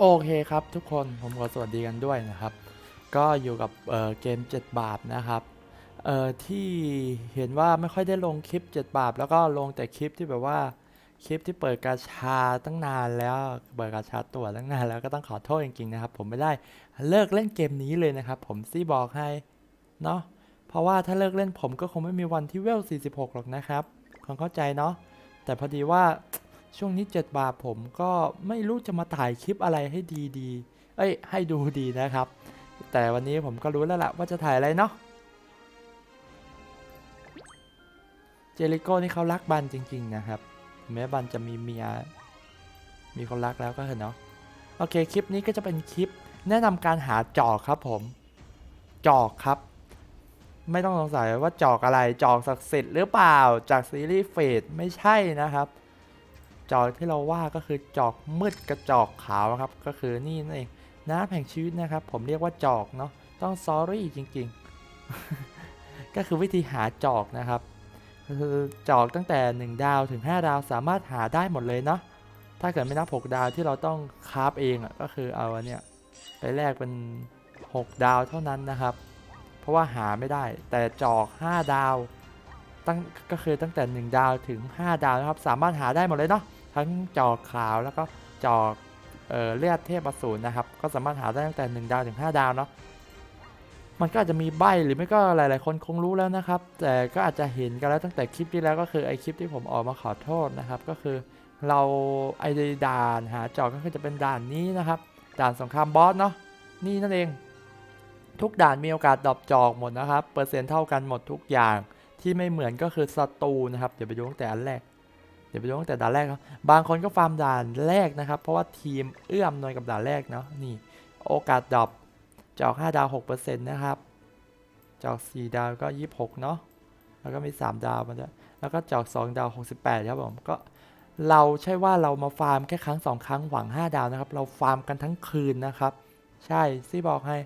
โอเคครับทุกคนผมขอสวัสดีกันด้วยนะครับ ก็อยู่กับเเกม 7 บาทนะครับที่เห็นว่าไม่ค่อยได้ลงคลิป 7 บาท แล้วก็ลงแต่คลิปที่แบบว่าคลิปที่เปิดกาชาตั้งนานแล้วเปิดกาชาตัวตั้งนานแล้วก็ต้องขอโทษจริงๆนะครับ ผมไม่ได้เลิกเล่นเกมนี้เลยนะครับ ผมซี่บอกให้เนาะเพราะว่าถ้าเลิกเล่นผมก็คงไม่มีวันที่เวล46หรอกนะครับคงเข้าใจเนาะแต่พอดีว่า ช่วงนี้ 7 บาทผมก็ไม่รู้จะมาถ่ายคลิปอะไรให้ดีดีเอ้ย ให้ดูดีนะครับ แต่วันนี้ผมก็รู้แล้วล่ะว่าจะถ่ายอะไรเนาะ เจริโก้นี่เขารักบันจริง ๆ นะครับ แม้บันจะมีเมีย มีคนรักแล้วก็เถอะเนาะ โอเค คลิปนี้ก็จะเป็นคลิป แนะนำการหาจอกครับผม จอกครับ ไม่ต้องสงสัยว่าจอกอะไร จอกศักดิ์สิทธิ์หรือเปล่า จากซีรีส์เฟดไม่ใช่นะครับ จอกที่เราว่าก็คือจอกมืดกับจอกขาวครับ ก็คือนี่นั่นเองน้ำแห่งชีวิตนะครับ ผมเรียกว่าจอกเนาะต้องซอรี่จริง ๆ ก็คือวิธีหาจอกนะครับคือจอกตั้งแต่ 1 ดาวถึง 5 ดาวสามารถหาได้หมดเลยเนาะถ้าเกิดไม่นับ 6 ดาวที่เราต้องคราฟเองอะก็คือเอาเนี้ยไปแลกเป็น 6 ดาวเท่านั้นนะครับ เพราะว่าหาไม่ได้ แต่จอก 5 ดาวตั้งก็คือตั้งแต่ 1 ดาวถึง 5 ดาวนะครับ สามารถหาได้หมดเลยเนาะ ทั้งจอกขาวแล้วก็จอกเออเลือดเทพอสูรนะครับ ก็สามารถหาได้ตั้งแต่ 1 ดาวถึง 5 ดาวเนาะมันก็อาจจะมีใบหรือไม่ก็หลาย ๆ คนคงรู้แล้วนะครับ แต่ก็อาจจะเห็นกันแล้วตั้งแต่คลิปที่แล้วก็คือไอคลิปที่ผมออกมาขอโทษนะครับ ก็คือเราไอด่านหาจอกก็คือจะเป็นด่านนี้นะครับ ด่านสงครามบอสเนาะนี่นั่นเอง ทุกด่านมีโอกาสดรอปจอกหมดนะครับ เปอร์เซ็นต์เท่ากันหมดทุกอย่างที่ไม่เหมือนก็คือศัตรูนะครับ เดี๋ยวไปดูตั้งแต่อันแรก ดี๋ยวไปดูตั้งแต่ด่านแรกครับบางคนก็ฟาร์มด่านแรกนะครับ เพราะว่าทีมเอื้อมหน่วยกับด่านแรกเนาะนี่โอกาสดรอปจอก5ดาว6%นะครับจอก 4 ดาวก็ 26 เนาะแล้วก็มี 3 ดาวมาด้วยแล้วก็จอก 2 ดาว 68 ครับผมก็เราใช่ว่าเรามาฟาร์มแค่ครั้ง 2 ครั้งหวัง 5 ดาวนะครับ เราฟาร์มกันทั้งคืนนะครับ ใช่ซี่บอกให้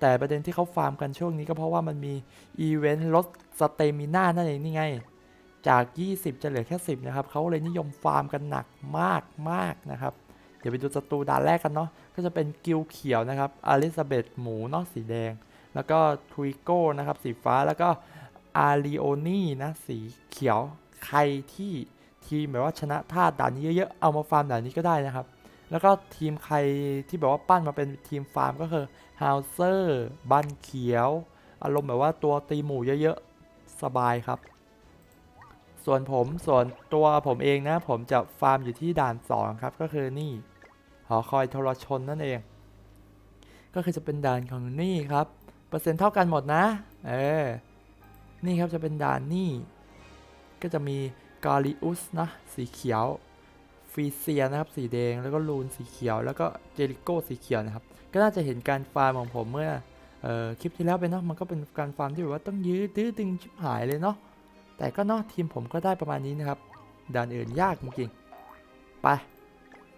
แต่ประเด็นที่เขาฟาร์มกันช่วงนี้ก็เพราะว่ามันมีอีเวนต์ลดสเตมิน่านั่นเองนี่ไง จาก 20 จะเหลือแค่ 10 นะครับเขาเลยนิยมฟาร์มกันหนักมากมากนะครับ เดี๋ยวไปดูศัตรูด่านแรกกันเนาะก็จะเป็นกิลเขียวนะครับอลิซาเบธหมูเนาะสีแดง แล้วก็ทวิโก้นะครับสีฟ้าแล้วก็อาริโอนี่นะสีเขียวใครที่ทีมแบบว่าชนะธาด่านนี้เยอะๆเอามาฟาร์มด่านนี้ก็ได้นะครับ แล้วก็ทีมใครที่แบบว่าปั้นมาเป็นทีมฟาร์มก็คือฮาวเซอร์บันเขียว อารมณ์แบบว่าตัวตีหมูเยอะๆสบายครับ ส่วนผมส่วนตัวผมเองนะ ผมจะฟาร์มอยู่ที่ด่าน 2 ครับ ก็คือนี่ หอคอยโทรชนนั่นเอง ก็คือจะเป็นด่านของนี่ครับ เปอร์เซ็นต์เท่ากันหมดนะ เออ นี่ครับจะเป็นด่านนี่ ก็จะมีกาลิอุสนะ สีเขียวฟีเซียนะครับ สีแดงแล้วก็ลูนสีเขียว แล้วก็เจริโก้สีเขียวนะครับ ก็น่าจะเห็นการฟาร์มของผมเมื่อออคลิปที่แล้วไปเนาะมันก็เป็นการฟาร์มที่แบบว่าต้องยื้อดื้อดึงชิบหายเลยเนาะ แต่ก็เนาะทีมผมก็ได้ประมาณนี้นะครับ ด่านอื่นยากจริงๆ ไป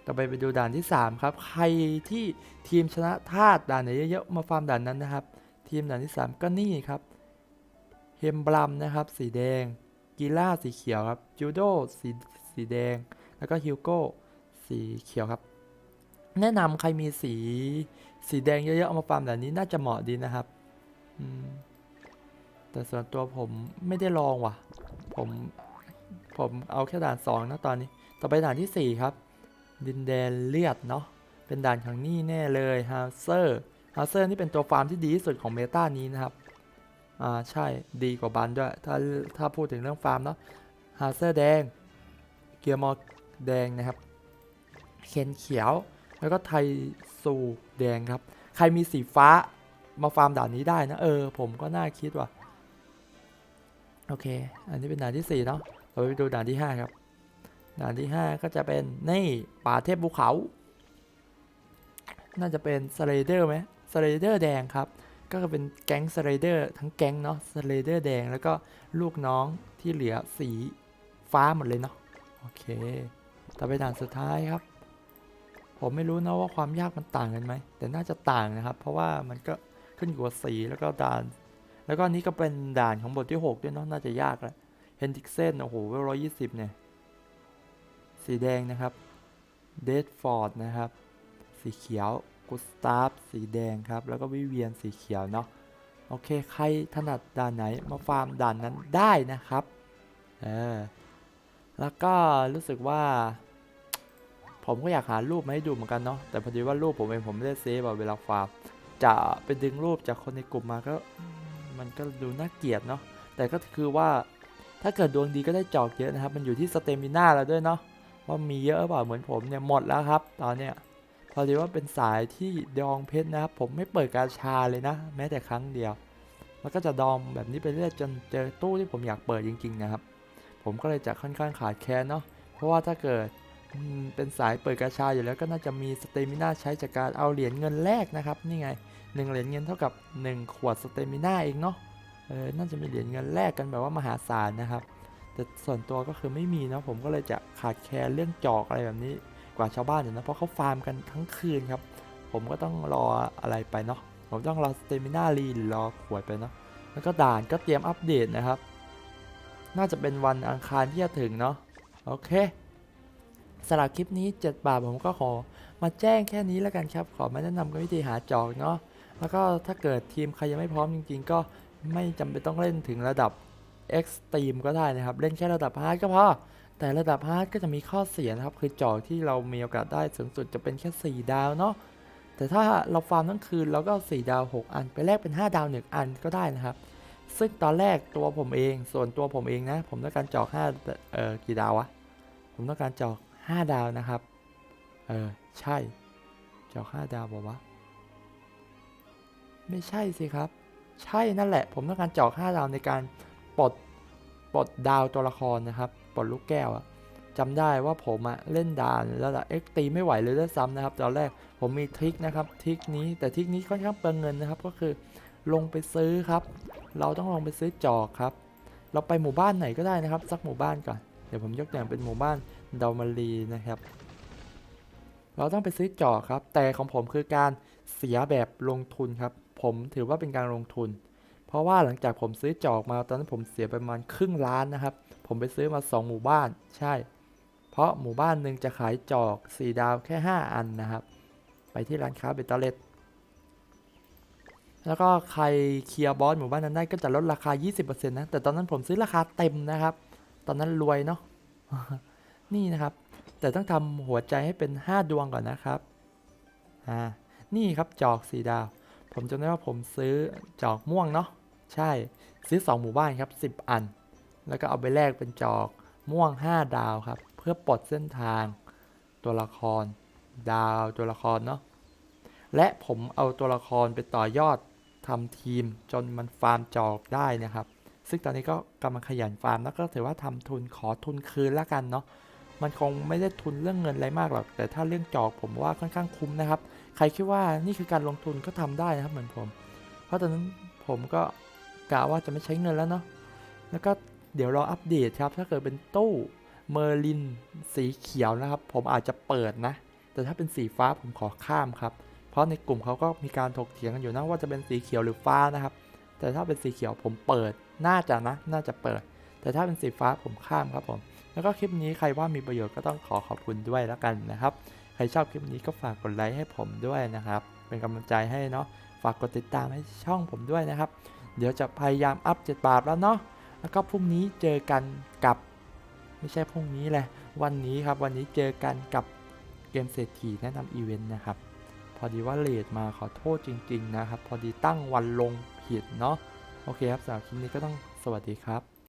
ต่อไปไปดูด่านที่ 3 ครับ ใครที่ทีมชนะธาตุด่านไหนเยอะๆ มาฟาร์มด่านนั้นนะครับ ทีมด่านที่ 3 ก็นี่ครับ เฮมบลัมนะครับ สีแดง กีล่าสีเขียวครับ จูโดสีสีแดง แล้วก็ฮิวโก้สีเขียวครับ แนะนำใครมีสีสีแดงเยอะๆ เอามาฟาร์มด่านนี้น่าจะเหมาะดีนะครับ อืม แต่ส่วนตัวผมไม่ได้ลองว่ะ ผมผมเอาแค่ด่าน 2 นะตอนนี้ ต่อไปด่านทีสี่ 4 ครับ ดินแดนเลือดเนาะ เป็นด่านของนี่แน่เลยฮาเซอร์ฮาเซอร์นี่เป็นตัวฟาร์มที่ดีที่สุดของเมตานี้นะครับ อ่าใช่ดีกว่าบันด้วย ถ้าถ้าพูดถึงเรื่องฟาร์มเนาะฮาเซอร์แดง เกียร์มอแดงนะครับ เคนเขียว แล้วก็ไทซูแดงครับ ใครมีสีฟ้ามาฟาร์มด่านนี้ได้นะ เออ ผมก็น่าคิดว่ะ โอเค อันนี้เป็นด่านที่ 4 เนาะเราไปดูด่านที่ 5 ครับ ด่านที่ 5 ก็จะเป็นนี่ป่าเทพภูเขา น่าจะเป็นสไลเดอร์ไหมสไลเดอร์แดงครับ ก็เป็นแก๊งสไลเดอร์ทั้งแก๊งเนาะสไลเดอร์แดงแล้วก็ลูกน้องที่เหลือสีฟ้าหมดเลยเนาะ โอเค ต่อไปด่านสุดท้ายครับ ผมไม่รู้นะว่าความยากมันต่างกันไหม แต่น่าจะต่างนะครับ เพราะว่ามันก็ขึ้นอยู่กับสีแล้วก็ด่าน แล้วก็นี้ก็เป็นด่านของบทที่ 6 ด้วยเนาะน่าจะยากแหละเฮนดิกเซนโอ้โหเวลร้อยยี่สิบเนี่ย สีแดงนะครับเดดฟอร์ดนะครับ สีเขียวกุสตาฟสีแดงครับ แล้วก็วิเวียนสีเขียวเนาะโอเค ใครถนัดด่านไหนมาฟาร์มด่านนั้นได้นะครับเออแล้วก็รู้สึกว่า ผมก็อยากหารูปมาให้ดูเหมือนกันเนาะแต่พอดีว่ารูปผมเองผมไม่ได้เซฟอะเวลาฟาร์มจะไปดึงรูปจากคนในกลุ่มมาก็ มันก็ดูน่าเกลียดเนาะแต่ก็คือว่าถ้าเกิดดวงดีก็ได้จอกเยอะนะครับ มันอยู่ที่สเตมิน่าแล้วด้วยเนาะว่ามีเยอะหรือเปล่าเหมือนผมเนี่ยหมดแล้วครับ ตอนเนี้ยพอดีว่าเป็นสายที่ดองเพชรนะครับ ผมไม่เปิดกาชาเลยนะ แม้แต่ครั้งเดียว มันก็จะดองแบบนี้ไปเรื่อยจนเจอตู้ที่ผมอยากเปิดจริงๆนะครับ ผมก็เลยจะค่อนข้างขาดแคลนเนาะเพราะว่าถ้าเกิดเป็นสายเปิดกาชาอยู่แล้วก็น่าจะมีสเตมิน่าใช้จากการเอาเหรียญเงินแลกนะครับนี่ไง หนึ่งเหรียญเงินเท่ากับ 1 ขวดสเตมิน่าเองเนาะเออน่าจะมีเหรียญเงินแลกกันแบบว่ามหาศาลนะครับ แต่ส่วนตัวก็คือไม่มีเนาะผมก็เลยจะขาดแคลนเรื่องจอกอะไรแบบนี้กว่าชาวบ้านอยู่นะเพราะเขาฟาร์มกันทั้งคืนครับ ผมก็ต้องรออะไรไปเนาะผมต้องรอสเตมิน่ารีหรือรอขวดไปเนาะแล้วก็ด่านก็เตรียมอัปเดตนะครับ น่าจะเป็นวันอังคารที่จะถึงเนาะโอเคสำหรับคลิปนี้ 7 บาทผมก็ขอมาแจ้งแค่นี้แล้วกันครับ ขอมาแนะนำกันวิธีหาจอกเนาะ แล้วก็ถ้าเกิดทีมใครยังไม่พร้อมจริง ๆ ก็ไม่จำเป็นต้องเล่นถึงระดับ Extreme ก็ได้นะครับ เล่นแค่ระดับฮาร์ดก็พอ แต่ระดับฮาร์ดก็จะมีข้อเสียนะครับ คือจอที่เรามีโอกาสได้สูงสุดจะเป็นแค่ 4 ดาวเนาะแต่ถ้าเราฟาร์มทั้งคืนเราก็ 4 ดาว 6 อัน ไปแลกเป็น 5 ดาว 1 อันก็ได้นะครับ ซึ่งตอนแรกตัวผมเองส่วนตัวผมเองนะ ผมต้องการจอก5เอ่อกี่ดาววะผมต้องการจอก 5 ดาวนะครับ เออใช่จอก 5 ดาวบอกว่า ไม่ใช่สิครับ ใช่นั่นแหละ ผมต้องการจอก5ดาวในการปลดปลดดาวตัวละครนะครับปลดลูกแก้วอะจำได้ว่าผมอะเล่นด่านระดับเอ็กตีไม่ไหวเลยด้วยซ้ำนะครับตอนแรกผมมีทริคนะครับทริคนี้แต่ทริคนี้ค่อนข้างเปลืองเงินนะครับ ก็คือลงไปซื้อครับ เราต้องลงไปซื้อจอกครับ เราไปหมู่บ้านไหนก็ได้นะครับ สักหมู่บ้านก่อนเดี๋ยวผมยกตัวอย่างเป็นหมู่บ้านดาวมารีนะครับ เราต้องไปซื้อจอครับ แต่ของผมคือการเสียแบบลงทุนครับ ผมถือว่าเป็นการลงทุน เพราะว่าหลังจากผมซื้อจอกมาตอนนั้นผมเสียประมาณครึ่งล้านนะครับ ผมไปซื้อมา 2 หมู่บ้าน ใช่ เพราะหมู่บ้านหนึ่งจะขายจอก 4 ดาวแค่ 5 อันนะครับ ไปที่ร้านค้าเบตเตอร์เลตแล้วก็ใครเคลียร์บอสหมู่บ้านนั้นได้ก็จะลดราคา 20%นะ แต่ตอนนั้นผมซื้อราคาเต็มนะครับ ตอนนั้นรวยเนาะ นี่นะครับ แต่ต้องทำหัวใจให้เป็น 5 ดวงก่อนนะครับ อ่า นี่ครับจอกสีดาว ผมจำได้ว่าผมซื้อจอกม่วงเนาะใช่ซื้อ 2 หมู่บ้านครับ 10 อัน แล้วก็เอาไปแลกเป็นจอกม่วง 5 ดาวครับ เพื่อปลดเส้นทางตัวละคร ดาวตัวละครเนาะและผมเอาตัวละครไปต่อยอดทำทีมจนมันฟาร์มจอกได้นะครับ ซึ่งตอนนี้ก็กำลังขยันฟาร์มแล้วก็ถือว่าทำทุนขอทุนคืนแล้วกันเนาะมันคงไม่ได้ทุนเรื่องเงินอะไรมากหรอก แต่ถ้าเรื่องจอกผมว่าค่อนข้างคุ้มนะครับ ครคิดว่านี่คือการลงทุนก็ทำได้นะครับเหมือนผม เพราะตอนนั้นผมก็กะว่าจะไม่ใช้เงินแล้วเนาะแล้วก็เดี๋ยวรออัปเดตครับ ถ้าเกิดเป็นตู้เมอร์ลินสีเขียวนะครับ ผมอาจจะเปิดนะ แต่ถ้าเป็นสีฟ้าผมขอข้ามครับ เพราะในกลุ่มเขาก็มีการถกเถียงกันอยู่นะว่าจะเป็นสีเขียวหรือฟ้านะครับ แต่ถ้าเป็นสีเขียวผมเปิด น่าจะนะ น่าจะเปิด แต่ถ้าเป็นสีฟ้าผมข้ามครับผม แล้วก็คลิปนี้ใครว่ามีประโยชน์ก็ต้องขอขอบคุณด้วยแล้วกันนะครับ รชอบคลิปนี้ก็ฝากกดไลค์ให้ผมด้วยนะครับ เป็นกำลังใจให้เนาะ ฝากกดติดตามให้ช่องผมด้วยนะครับ เดี๋ยวจะพยายามอัพ7บาทแล้วเนาะ แล้วก็พรุ่งนี้เจอกันกับ ไม่ใช่พรุ่งนี้แหละ วันนี้ครับ วันนี้เจอกันกับเกมเศรษฐีแนะนำอีเวนต์นะครับ พอดีว่าเลทมาขอโทษจริง ๆ นะครับ พอดีตั้งวันลงผิดเนาะ โอเคครับสำหรับคลิปนี้ก็ต้องสวัสดีครับ